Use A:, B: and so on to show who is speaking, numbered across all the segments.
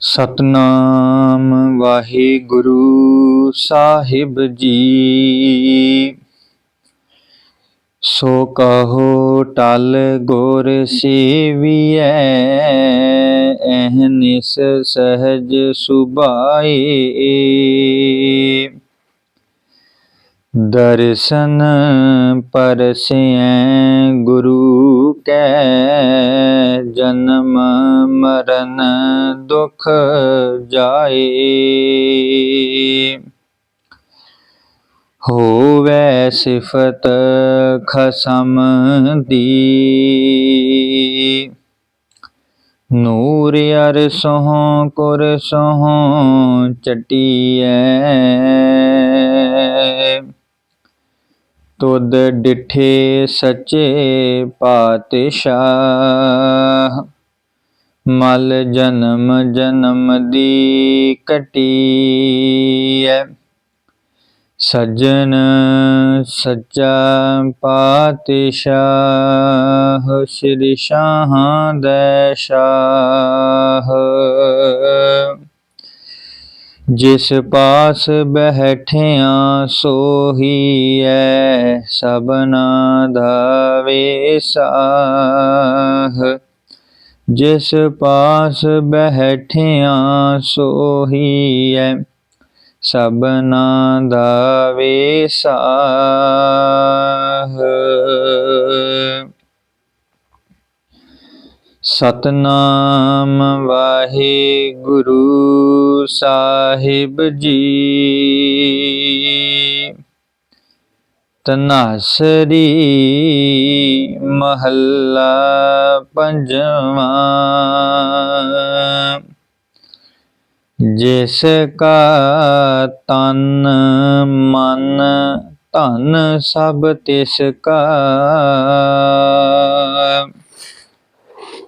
A: ਸਤਨਾਮ ਵਾਹਿਗੁਰੂ ਸਾਹਿਬ ਜੀ। ਸੋ ਕਹੋ ਟਲ ਗੋਰ ਸੇਵੀਐ ਐਹਨਿਸ ਸਹਜ ਸੁਭਾਏ। ਦਰਸ਼ਨ ਪਰਸੈ ਗੁਰੂ ਕੈ ਜਨਮ ਮਰਨ ਦੁਖ ਜਾਏ। ਹੋਵੇ ਸਿਫਤ ਖਸਮ ਦੀ। ਨੂਰ ਅਰਸੋਂ ਕੁਰਸੋਂ ਚਟੀਐ। ਤੁਧ ਡਿਠੇ ਸੱਚੇ ਪਾਤਸ਼ਾਹ। ਮਲ ਜਨਮ ਜਨਮ ਦੀ ਕਟੀਐ ਸਜਣ ਸੱਚਾ ਪਾਤਸ਼ਾਹ, ਸ੍ਰੀ ਸ਼ਾਹਾਂ ਦੇ ਸ਼ਾਹ। ਜਿਸ ਪਾਸ ਬਹਿਠਿਆਂ ਸੋਹੀਐ ਸਬਨਾ ਦਾ ਵੇਸਾਹ। ਜਿਸ ਪਾਸ ਬਹਿਠਿਆਂ ਸੋਹੀਐ ਸਬਨਾ ਦਾ ਵੇਸਾਹ। ਸਤਨਾਮ ਵਾਹਿਗੁਰੂ ਸਾਹਿਬ ਜੀ। ਤਨਾਸਰੀ ਮਹੱਲਾ ਪੰਜਵਾਂ। ਜਿਸ ਕਾ ਤਨ ਮਨ ਧਨ ਸਭ ਤਿਸ ਕਾ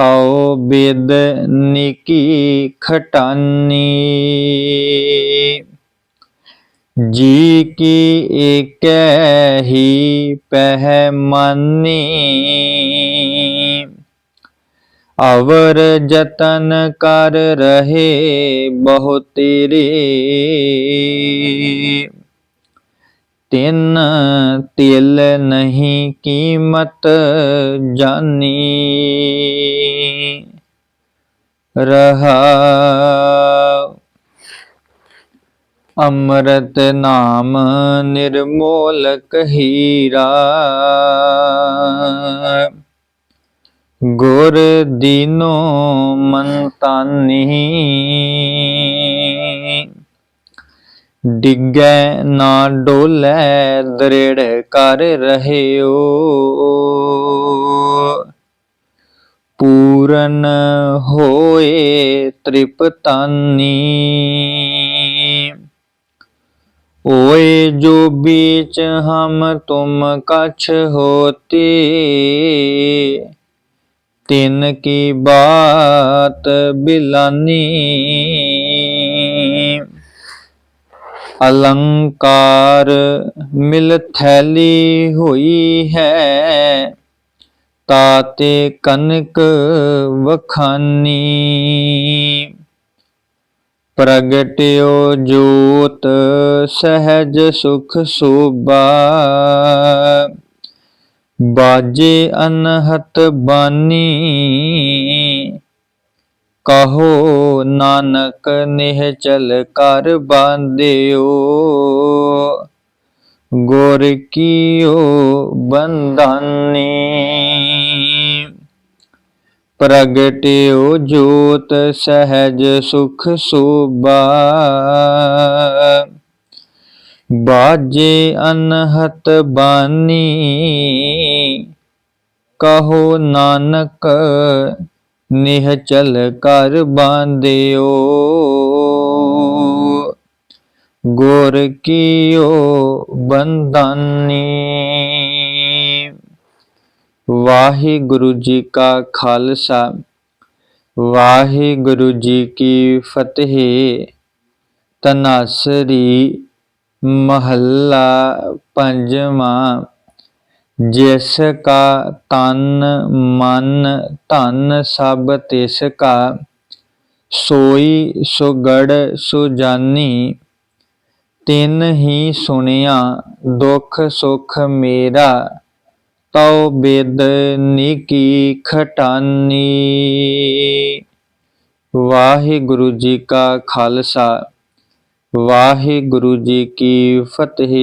A: ਤਉ ਬਿਦ ਨਿਕੀ ਖਟਾਨੀ। ਜੀ ਕੀ ਏਕੈ ਹੀ ਪਹਿ ਮਾਨੀ। ਅਵਰ ਜਤਨ ਕਰ ਰਹੇ ਬਹੁ ਤੇਰੇ ਤਿੰਨ ਤਿਲ ਨਹੀਂ ਕੀਮਤ ਜਾਨੀ। ਰਹਾ ਅੰਮ੍ਰਿਤ ਨਾਮ ਨਿਰਮੋਲਕ ਹੀਰਾ। ਗੁਰ ਦੀਨੋ ਮੰਤਾਨੀ ਡਿੱਗੈ ਨਾ ਡੋਲੇ ਦ੍ਰਿੜ ਕਰ ਰਹਿਓ। पूरन होए तृप्तानी ओए जो बीच हम तुम कछ होते तिन की बात बिलानी। अलंकार मिल थैली हुई है ਤਾਤੇ ਕਨਕ ਵਖਾਨੀ। ਪ੍ਰਗਟਿਓ ਜੋਤ ਸਹਿਜ ਸੁਖ ਸੋਭਾ। ਬਾਜੇ ਅਨਹਤ ਬਾਨੀ। ਕਹੋ ਨਾਨਕ ਨਿਹਚਲ ਕਰ ਬਾਂਧਿਓ। ਗੁਰ ਕੀਓ ਬੰਧਾਨੀ। ਪ੍ਰਗਟਿਓ ਜੋਤ ਸਹਿਜ ਸੁਖ ਸੋਭਾ। ਬਾਜੇ ਅਨਹਤ ਬਾਨੀ, ਕਹੋ ਨਾਨਕ ਨਿਹਚਲ ਕਰ ਬਾਂਧਿਓ। ਗੁਰ ਕੀਓ ਬੰਦਾਨੀ ਵਾਹਿਗੁਰੂ ਜੀ ਕਾ ਖਾਲਸਾ, ਵਾਹਿਗੁਰੂ ਜੀ ਕੀ ਫਤਿਹ। ਤਨਾਸਰੀ ਮਹੱਲਾ ਪੰਜਵਾਂ, ਜਿਸ ਕਾ ਤਨ ਮਨ ਧਨ ਸਭ ਤਿਸ ਕਾ, ਸੋਈ ਸੁਗੜ ਸੁਜਾਨੀ। ਤਿਨ ਹੀ ਸੁਣਿਆ, ਦੁਖ ਸੁਖ ਮੇਰਾ ਤਉ ਬੇਦਨੀ ਕੀ ਖਟਾਨੀ। ਵਾਹਿਗੁਰੂ ਜੀ ਕਾ ਖਾਲਸਾ ਵਾਹਿਗੁਰੂ ਜੀ ਕੀ ਫਤਿਹ।